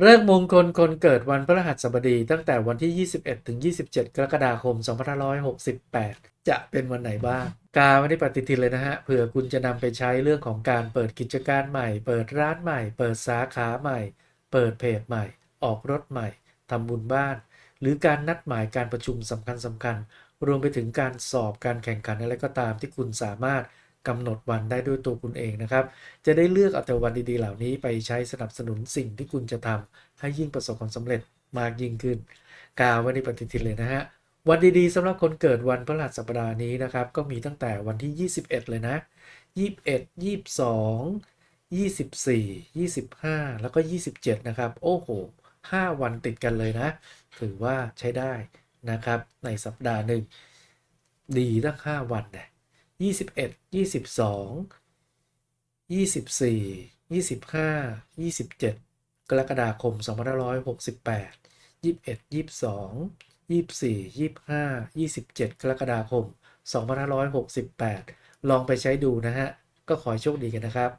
เลิกษ์มงคลคนเกิดวันพฤหัสบดีตั้งแต่วันที่ 21 ถึง 27 กรกฎาคม 2568 จะเป็นวันไหนบ้าง กาไม่ได้ปฏิทินเลยนะฮะ เผื่อคุณจะนำไปใช้เรื่องของการเปิดกิจการใหม่ เปิดร้านใหม่ เปิดสาขาใหม่ เปิดเพจใหม่ ออกรถใหม่ ทำบุญบ้าน หรือการนัดหมายการประชุมสำคัญสำคัญๆรวมไปถึงการสอบการแข่งขันอะไรก็ตามที่คุณสามารถ กำหนดวันได้ด้วยตัวคุณเองนะครับ จะได้เลือกเอาแต่วันดีๆ เหล่านี้ไปใช้สนับสนุนสิ่งที่คุณจะทำให้ยิ่งประสบความสำเร็จมากยิ่งขึ้น กาวไว้ในปฏิทินเลยนะฮะ วันดีๆสำหรับคนเกิดวันพฤหัสบดีนี้นะครับ ก็มีตั้งแต่วันที่ 21 เลยนะ 21 22 24 25 แล้วก็ 27 นะครับ โอ้โห 5 วันติดกันเลยนะ ถือว่าใช้ได้นะครับ ในสัปดาห์หนึ่ง ดีตั้ง 5 วัน เนี่ย21 22 24 25 27กรกฎาคม2568 21 22 24 25 27กรกฎาคม2568ลองไปใช้ดูนะฮะ ก็ขอโชคดีกันนะครับ